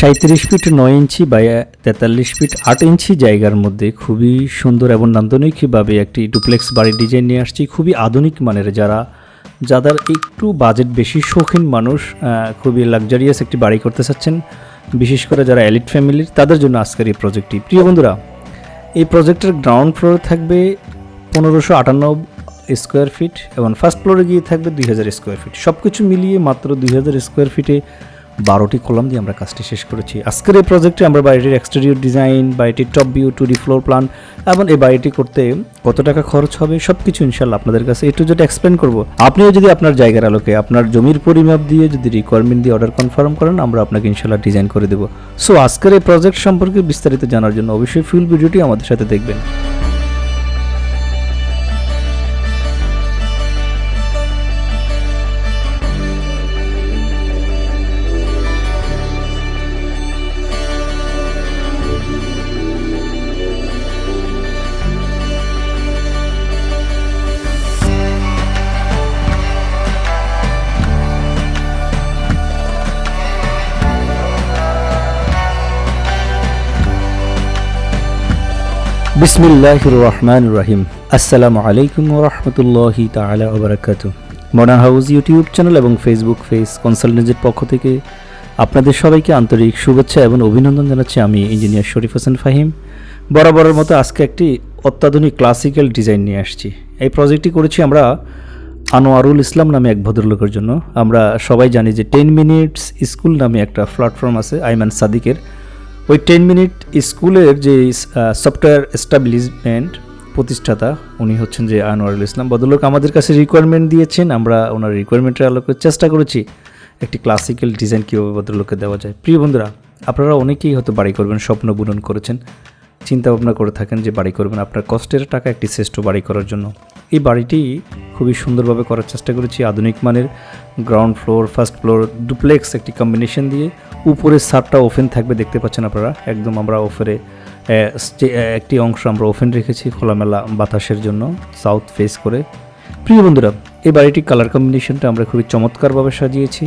সাঁত্রিশ ফিট নয় ইঞ্চি বা তেতাল্লিশ ফিট আট ইঞ্চি জায়গার মধ্যে খুবই সুন্দর এবং নান্দনিকভাবে একটি ডুপ্লেক্স বাড়ির ডিজাইন নিয়ে আসছি। খুবই আধুনিক মানের যারা, যাদের একটু বাজেট বেশি শৌখিন মানুষ খুবই লাক্সারিয়াস একটি বাড়ি করতে চাচ্ছেন, বিশেষ করে যারা এলিট ফ্যামিলির তাদের জন্য আজকের এই প্রজেক্টটি প্রিয় বন্ধুরা, এই প্রজেক্টের গ্রাউন্ড ফ্লোরে থাকবে পনেরোশো আটান্ন স্কোয়ার ফিট এবং ফার্স্ট ফ্লোরে গিয়ে থাকবে দুই হাজার স্কোয়ার ফিট সব কিছু মিলিয়ে মাত্র দুই হাজার স্কোয়ার ফিটে বারোটি কলাম দিয়ে আমরা কাজটি শেষ করেছি। আজকের এই প্রজেক্টে আমরা বাড়িটির এক্সটেরিয়র ডিজাইন বাড়িটির top view two D floor plan এবং এই বাড়িটি করতে কত টাকা খরচ হবে সব কিছু ইনশাল্লাহ আপনাদের কাছে একটু যেটা এক্সপ্লেন করব। আপনিও যদি আপনার জায়গার আলোকে আপনার জমির পরিমাপ দিয়ে যদি রিকোয়ারমেন্ট দিয়ে অর্ডার কনফার্ম করেন, আমরা আপনাকে ইনশাল্লাহ ডিজাইন করে দেবো। সো আজকের এই প্রজেক্ট সম্পর্কে বিস্তারিত জানার জন্য অবশ্যই ফুল ভিডিওটি আমাদের সাথে দেখবেন। বিসমিল্লাহির রহমান রহিম আসসালামু আলাইকুম রহমতুল্লাহি তাআলা ওয়া বারাকাতু মডার্ন হাউস ইউটিউব চ্যানেল এবং ফেসবুক ফেস কনসালটেন্সের পক্ষ থেকে আপনাদের সবাইকে আন্তরিক শুভেচ্ছা এবং অভিনন্দন জানাচ্ছি আমি ইঞ্জিনিয়ার শরীফ হোসেন ফাহিম। বরাবরের মতো আজকে একটি অত্যাধুনিক ক্লাসিক্যাল ডিজাইন নিয়ে আসছি। এই প্রজেক্টটি করেছি আমরা আনোয়ারুল ইসলাম নামে এক ভদ্রলোকের জন্য। আমরা সবাই জানি যে টেন মিনিটস স্কুল নামে একটা প্ল্যাটফর্ম আছে, আইমান সাদিকের। ওই টেন মিনিট স্কুলের যে সফটওয়্যার এস্টাবলিশমেন্ট প্রতিষ্ঠাতা, উনি হচ্ছেন যে আনোয়ারুল ইসলাম। ভদ্রলোক আমাদের কাছে রিকোয়ারমেন্ট দিয়েছেন, আমরা ওনার রিকোয়ারমেন্টের আলোকে চেষ্টা করেছি। একটি ক্লাসিক্যাল ডিজাইন কীভাবে ভদ্রলোককে দেওয়া যায়। প্রিয় বন্ধুরা, আপনারা অনেকেই হয়তো বাড়ি করবেন, স্বপ্ন বুনন করেছেন। চিন্তা ভাবনা করে থাকেন যে বাড়ি করবেন, আপনার কষ্টের টাকা একটি শ্রেষ্ঠ বাড়ি করার জন্য। এই বাড়িটি খুবই সুন্দরভাবে করার চেষ্টা করেছি। আধুনিক মানের ground floor first floor duplex একটি কম্বিনেশন দিয়ে। উপরে সাতটা ওভেন থাকবে, দেখতে পাচ্ছেন আপনারা। একদম আমরা ওফেরে একটি অংশ আমরা ওভেন রেখেছি খোলামেলা বাতাসের জন্য সাউথ ফেস করে। প্রিয় বন্ধুরা, এই বাড়িটির কালার কম্বিনেশনটা আমরা খুবই চমৎকারভাবে সাজিয়েছি।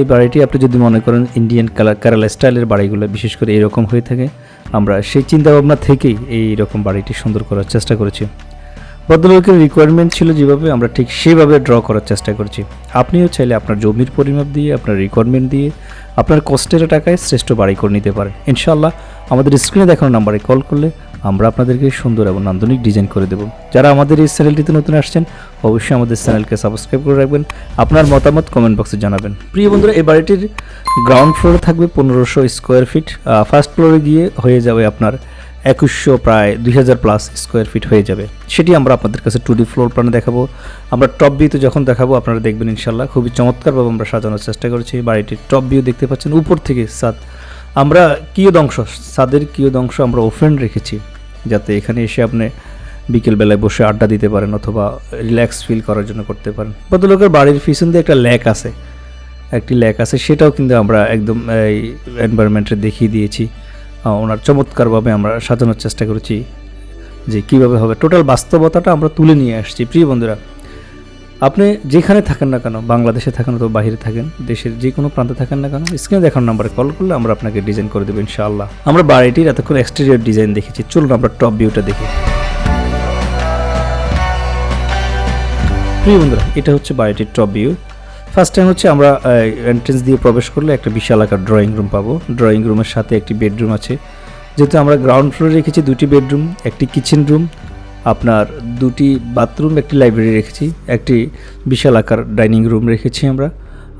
এই বাড়িটি আপনি যদি মনে করেন ইন্ডিয়ান কালার কেরালা স্টাইলের বাড়িগুলো, বিশেষ করে এরকম হয়ে থাকে, আমরা সেই চিন্তাভাবনা থেকেই এই রকম বাড়িটি সুন্দর করার চেষ্টা করেছি। ভদ্রলোকের রিকোয়ারমেন্ট ছিল যেভাবে আমরা ঠিক সেভাবে ড্র করার চেষ্টা করছি। আপনিও চাইলে আপনার জমির পরিমাপ দিয়ে, আপনার রিকোয়ারমেন্ট দিয়ে, আপনার কষ্টের টাকায় শ্রেষ্ঠ বাড়ি করে নিতে পারেন। ইনশাল্লাহ আমাদের স্ক্রিনে দেখানো নাম্বারে কল করলে আমরা আপনাদেরকে সুন্দর এবং নান্দনিক ডিজাইন করে দেবো। যারা আমাদের এই চ্যানেলটিতে নতুন আসছেন, অবশ্যই আমাদের চ্যানেলকে সাবস্ক্রাইব করে রাখবেন। আপনার মতামত কমেন্ট বক্সে জানাবেন। প্রিয় বন্ধুরা, এই বাড়িটির গ্রাউন্ড ফ্লোরে থাকবে পনেরোশো স্কোয়ার ফিট ফার্স্ট ফ্লোরে গিয়ে হয়ে যাবে আপনার একুশশো প্রায় দুই হাজার প্লাস স্কোয়ার ফিট হয়ে যাবে। সেটি আমরা আপনাদের কাছে টু ডি ফ্লোর প্ল্যানে দেখাবো। আমরা টপ ভিউতে যখন দেখাবো, আপনারা দেখবেন ইনশাল্লাহ খুবই চমৎকারভাবে আমরা সাজানোর চেষ্টা করেছি। বাড়িটির টপ ভিউ দেখতে পাচ্ছেন, উপর থেকে সাদ আমরা কিয়দ অংশ সাদের কিয়দ অংশ আমরা ওপেন রেখেছি, যাতে এখানে এসে আপনি বিকেলবেলায় বসে আড্ডা দিতে পারেন অথবা রিল্যাক্স ফিল করার জন্য করতে পারেন। ভদ্রলোকের বাড়ির পিছন দিয়ে একটা ল্যাক আছে। একটি ল্যাক আছে, সেটাও কিন্তু আমরা একদম এই এনভায়রনমেন্টে দেখিয়ে দিয়েছি। ওনার চমৎকারভাবে আমরা সাজানোর চেষ্টা করেছি যে কীভাবে হবে। টোটাল বাস্তবতাটা আমরা তুলে নিয়ে আসছি। প্রিয় বন্ধুরা, আপনি যেখানে থাকেন না কেন, বাংলাদেশে থাকেন অথবা বাইরে থাকেন, দেশের যে কোনো প্রান্তে থাকেন না কেন স্ক্রিনে দেখানোর নাম্বারে কল করলে আমরা আপনাকে ডিজাইন করে দেবো ইনশাআল্লাহ। আমরা বাড়িটির এতক্ষণ এক্সটেরিয়ার ডিজাইন দেখেছি। চলুন আমরা টপ ভিউটা দেখি। প্রিয় বন্ধুরা, এটা হচ্ছে বাড়িটির টপ ভিউ ফার্স্ট টাইম হচ্ছে আমরা এন্ট্রেন্স দিয়ে প্রবেশ করলে একটা বিশাল আকার ড্রয়িং রুম পাবো। ড্রয়িং রুমের সাথে একটি বেডরুম আছে। যেহেতু আমরা গ্রাউন্ড ফ্লোরে রেখেছি দুটি বেডরুম একটি কিচেন রুম আপনার দুটি বাথরুম একটি লাইব্রেরি রেখেছি, একটি বিশাল আকার ডাইনিং রুম রেখেছি আমরা।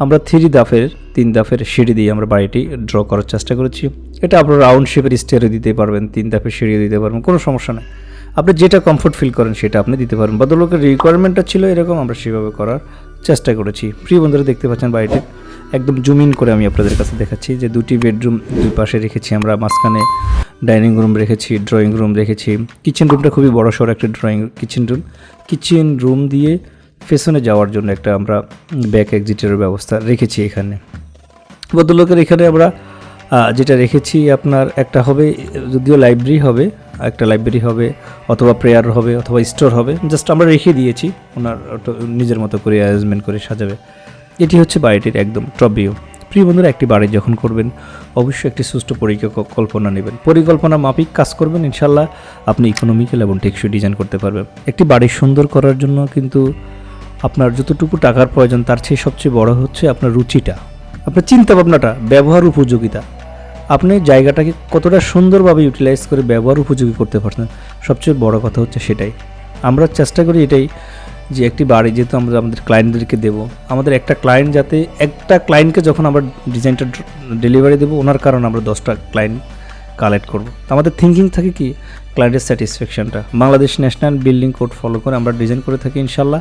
আমরা থ্রি দাফের, তিন দাফের সিঁড়ি দিয়ে আমরা বাড়িটি ড্র করার চেষ্টা করেছি। এটা আপনারা রাউন্ড শেপের স্টেয়ারে দিতে পারবেন, তিন দাফের সিঁড়ি দিতে পারবেন, কোনো সমস্যা নেই। আপনি যেটা কমফোর্ট ফিল করেন সেটা আপনি দিতে পারেন ভদ্রলোকের রিকোয়ারমেন্টটা ছিল এরকম, আমরা সেভাবে করার চেষ্টা করেছি। প্রিয় বন্ধুরা, দেখতে পাচ্ছেন বাড়িটি একদম জুমিন করে আমি আপনাদের কাছে দেখাচ্ছি যে দুটি বেডরুম দুই পাশে রেখেছি আমরা, মাঝখানে ডাইনিং রুম রেখেছি ড্রয়িং রুম রেখেছি। কিচেন রুমটা খুবই বড় সড়ো একটা drawing kitchen room kitchen room দিয়ে পেছনে যাওয়ার জন্য একটা আমরা ব্যাক এক্সিটের ব্যবস্থা রেখেছি এখানে। ভদ্রলোকের এখানে আমরা যেটা রেখেছি আপনার একটা হবে, যদিও লাইব্রেরি হবে একটা লাইব্রেরি হবে, অথবা প্রেয়ার হবে, অথবা স্টোর হবে। জাস্ট আমরা রেখে দিয়েছি, ওনার নিজের মতো করে অ্যারেঞ্জমেন্ট করে সাজাবে। এটি হচ্ছে বাড়িটির একদম টপ প্রিয় বন্ধুরা, একটি বাড়ি যখন করবেন, অবশ্যই একটি সুষ্ঠু পরিকল্পনা নেবেন। পরিকল্পনা মাফিক কাজ করবেন ইনশাল্লাহ আপনি ইকোনমিক্যাল এবং টেকসই ডিজাইন করতে পারবেন। একটি বাড়ি সুন্দর করার জন্য কিন্তু আপনার যতটুকু টাকার প্রয়োজন, তার চেয়ে সবচেয়ে বড় হচ্ছে আপনার রুচিটা। আপনার চিন্তা ভাবনাটা ব্যবহার উপযোগিতা। আপনি জায়গাটাকে কতটা সুন্দরভাবে ইউটিলাইজ করে ব্যবহার উপযোগী করতে পারছেন সবচেয়ে বড় কথা হচ্ছে সেটাই। আমরা চেষ্টা করি এটাই যে একটি বাড়ি, যেহেতু আমরা আমাদের ক্লায়েন্টদেরকে দেব, আমাদের একটা ক্লায়েন্ট যাতে একটা ক্লায়েন্টকে যখন আমরা ডিজাইনটা ডেলিভারি দেবো, ওনার কারণে আমরা দশটা ক্লায়েন্ট কালেক্ট করব। আমাদের থিঙ্কিং থাকে কি? ক্লায়েন্টের স্যাটিসফ্যাকশনটা Bangladesh national building code follow করে আমরা ডিজাইন করে থাকি ইনশাল্লাহ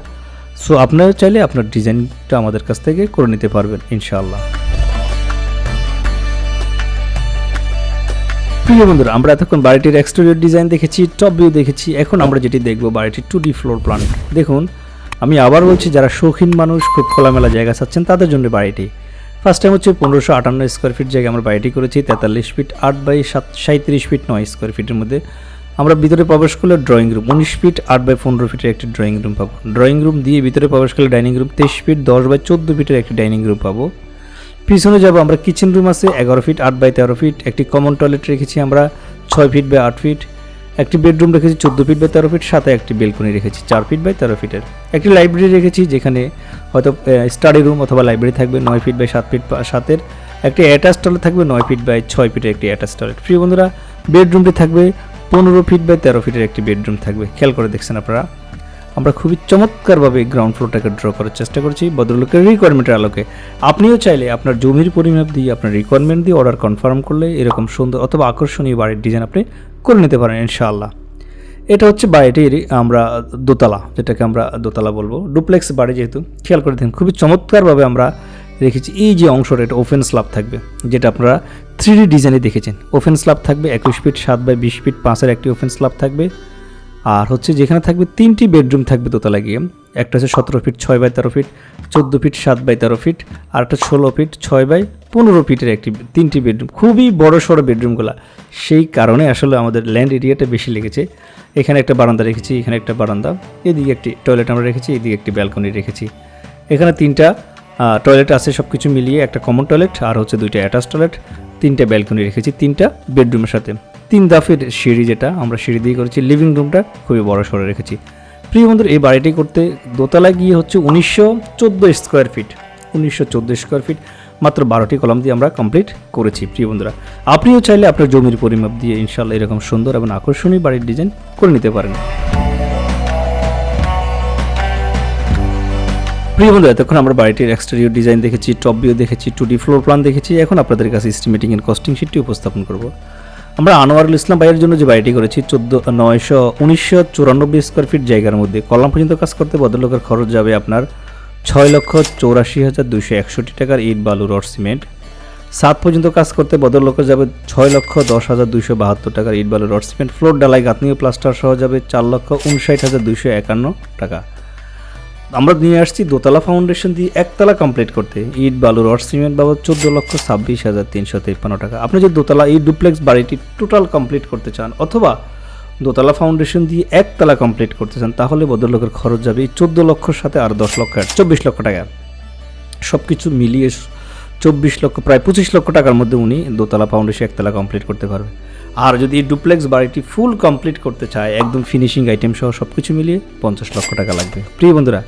সো আপনারা চাইলে আপনার ডিজাইনটা আমাদের কাছ থেকে করে নিতে পারবেন ইনশাআল্লাহ। প্রিয় বন্ধুরা, আমরা এতক্ষণ বাড়িটির এক্সটেরিয়র ডিজাইন দেখেছি টপ ভিউ দেখেছি, এখন আমরা যেটি দেখব বাড়িটির টু ডি ফ্লোর প্ল্যান দেখুন, আমি আবার বলছি, যারা শৌখিন মানুষ, খুব খোলামেলা জায়গা চাচ্ছেন, তাদের জন্য বাড়িটি। ফার্স্ট টাইম হচ্ছে পনেরোশো আটান্ন স্কোয়ার ফিট জায়গায় আমরা বাড়িটি করেছি, তেতাল্লিশ ফিট আট বাই সাত সাঁত্রিশ ফিট নয় স্কোয়ার ফিটের মধ্যে। আমরা ভিতরে প্রবেশ করলে ড্রয়িং রুম উনিশ ফিট আট বাই পনেরো ফিটের একটি ড্রয়িং রুম পাবো। ড্রয়িং রুম দিয়ে ভিতরে প্রবেশ করলে ডাইনিং রুম তেইশ ফিট দশ বাই চোদ্দ ফিটের একটি ডাইনিং রুম পাবো। পিছনে যাব আমরা কিচেন রুম আছে, এগারো ফিট আট বাই তেরো ফিট একটি কমন টয়লেট রেখেছি আমরা ছয় ফিট বাই আট ফিট একটি বেডরুম রেখেছি চোদ্দ ফিট বাই তেরো ফিট সাথে একটি বেলকনি রেখেছি চার ফিট বাই তেরো ফিটের একটি লাইব্রেরি রেখেছি যেখানে হয়তো স্টাডি রুম অথবা লাইব্রেরি থাকবে নয় ফিট বাই সাত ফিট সাতের একটি অ্যাটাচ টয়লেট থাকবে নয় ফিট বাই ছয় ফিটের একটি অ্যাটাচ টয়লেট প্রিয় বন্ধুরা বেডরুমটি থাকবে পনেরো ফিট বাই তেরো ফিটের একটি বেডরুম থাকবে। খেয়াল করে দেখছেন আপনারা। আমরা খুবই চমৎকারভাবে গ্রাউন্ড ফ্লোরটাকে ড্র করার চেষ্টা করছি। ভদ্রলোকের রিকোয়ারমেন্টের আলোকে। আপনিও চাইলে আপনার জমির পরিমাপ দিয়ে, আপনার রিকোয়ারমেন্ট দিয়ে অর্ডার কনফার্ম করলে এরকম সুন্দর অথবা আকর্ষণীয় বাড়ির ডিজাইন আপনি করে নিতে পারেন, ইনশাআল্লাহ। এটা হচ্ছে বাড়িটির, আমরা দোতলা, যেটাকে আমরা দোতলা বলব। ডুপ্লেক্স বাড়ি যেহেতু, খেয়াল করে দেখুন, খুবই চমৎকারভাবে আমরা রেখেছি। এই যে অংশটা, এটা ওপেন স্ল্যাব থাকবে, যেটা আপনারা থ্রি ডি ডিজাইনে দেখেছেন। ওপেন স্ল্যাব থাকবে, একুশ ফিট সাত বাই বিশ ফিট পাঁচের একটি ওপেন স্ল্যাব থাকবে। আর হচ্ছে যেখানে থাকবে তিনটি বেডরুম থাকবে দোতলা গিয়ে। একটা হচ্ছে সতেরো ফিট, ছয় বাই তেরো ফিট, চোদ্দ ফিট, সাত বাই তেরো ফিট, আর একটা ষোলো ফিট, ছয় বাই পনেরো ফিটের একটি তিনটি বেডরুম। খুবই বড় সড়ো বেডরুমগুলো। সেই কারণে আসলে আমাদের ল্যান্ড এরিয়াটা বেশি লেগেছে। এখানে একটা বারান্দা রেখেছি, এখানে একটা বারান্দা। এদিকে একটি টয়লেট আমরা রেখেছি, এদিকে একটি ব্যালকনি রেখেছি। এখানে তিনটা টয়লেট আছে সব কিছু মিলিয়ে একটা কমন টয়লেট আর হচ্ছে দুইটা অ্যাটাচ টয়লেট তিনটা ব্যালকনি রেখেছি, তিনটা বেডরুমের সাথে। তিন দাফের সিঁড়ি যেটা আমরা সিঁড়ি দিয়ে করেছি লিভিং রুমটা খুবই বড় সড়ো রেখেছি। প্রিয় বন্ধুর, এই বাড়িটি করতে দোতলায় গিয়ে হচ্ছে উনিশশো চোদ্দ স্কোয়ার ফিট উনিশশো চোদ্দ স্কোয়ার ফিট মাত্র বারোটি কলম দিয়ে আমরা কমপ্লিট করেছি, প্রিয় বন্ধুরা। আপনিও চাইলে আপনার জমির পরিমাপ দিয়ে ইনশাল্লাহ এরকম সুন্দর এবং আকর্ষণীয় বাড়ির ডিজাইন করে নিতে পারেন। প্রিয় বন্ধু, এতক্ষণ আমরা বাড়িটির এক্সটেরিয়র ডিজাইন দেখেছি টপ ভিউ দেখেছি টু ডি ফ্লোর প্ল্যান দেখেছি, এখন আপনাদের কাছে এস্টিমেটিং এর কস্টিং শিটটি উপস্থাপন করব। আমরা আনোয়ারুল ইসলাম ভাইয়ের জন্য যে বাড়িটি করেছি, চোদ্দ, নয়শো, উনিশশো চুরানব্বই স্কোয়ার ফিট জায়গার মধ্যে কলাম পর্যন্ত কাজ করতে ভদ্রলোকের খরচ যাবে আপনার ছয় লক্ষ চৌরাশি হাজার দুইশো একষট্টি টাকার ইট, বালু, রড, সিমেন্ট। সাত পর্যন্ত কাজ করতে ভদ্রলোকের যাবে ছয় লক্ষ দশ হাজার দুশো বাহাত্তর টাকার ইট, বালু, রড, সিমেন্ট। ফ্লোর ডালাই গাঁথনীয় প্লাস্টার সহ যাবে চার লক্ষ উনষাট হাজার দুশো একান্ন টাকা। আমরা নিয়ে আসছি দোতলা ফাউন্ডেশন দিয়ে একতলা কমপ্লিট করতে। ইট, বালু, রড, সিমেন্ট বাবদ চোদ্দ লক্ষ ছাব্বিশ হাজার তিনশো তিপ্পান্ন টাকা। আপনি যদি দোতলা এই ডুপ্লেক্স বাড়িটি টোটাল কমপ্লিট করতে চান, অথবা দোতলা ফাউন্ডেশন দিয়ে একতলা কমপ্লিট করতে চান, তাহলে ভদ্রলোকের খরচ যাবে এই চোদ্দ লক্ষর সাথে আর দশ লক্ষ আর চব্বিশ লক্ষ টাকা। সব কিছু মিলিয়ে চব্বিশ লক্ষ, প্রায় পঁচিশ লক্ষ টাকার মধ্যে উনি দোতলা ফাউন্ডেশন একতলা কমপ্লিট করতে পারবে আর যদি এই ডুপ্লেক্স বাড়িটি ফুল কমপ্লিট করতে চায়, একদম ফিনিশিং আইটেম সহ সব কিছু মিলিয়ে পঞ্চাশ লক্ষ টাকা লাগবে। প্রিয় বন্ধুরা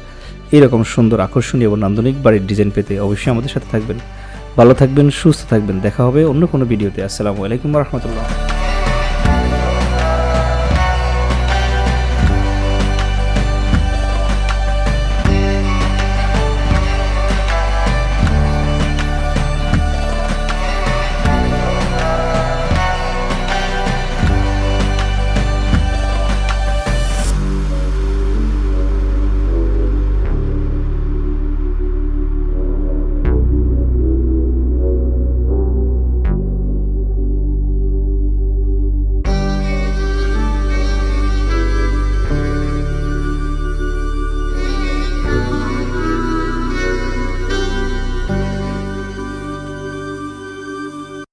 এরকম সুন্দর আকর্ষণীয় এবং নান্দনিক বাড়ির ডিজাইন পেতে অবশ্যই আমাদের সাথে থাকবেন। ভালো থাকবেন, সুস্থ থাকবেন। দেখা হবে অন্য কোনো ভিডিওতে আসসালামু আলাইকুম রহমতুল্লাহ।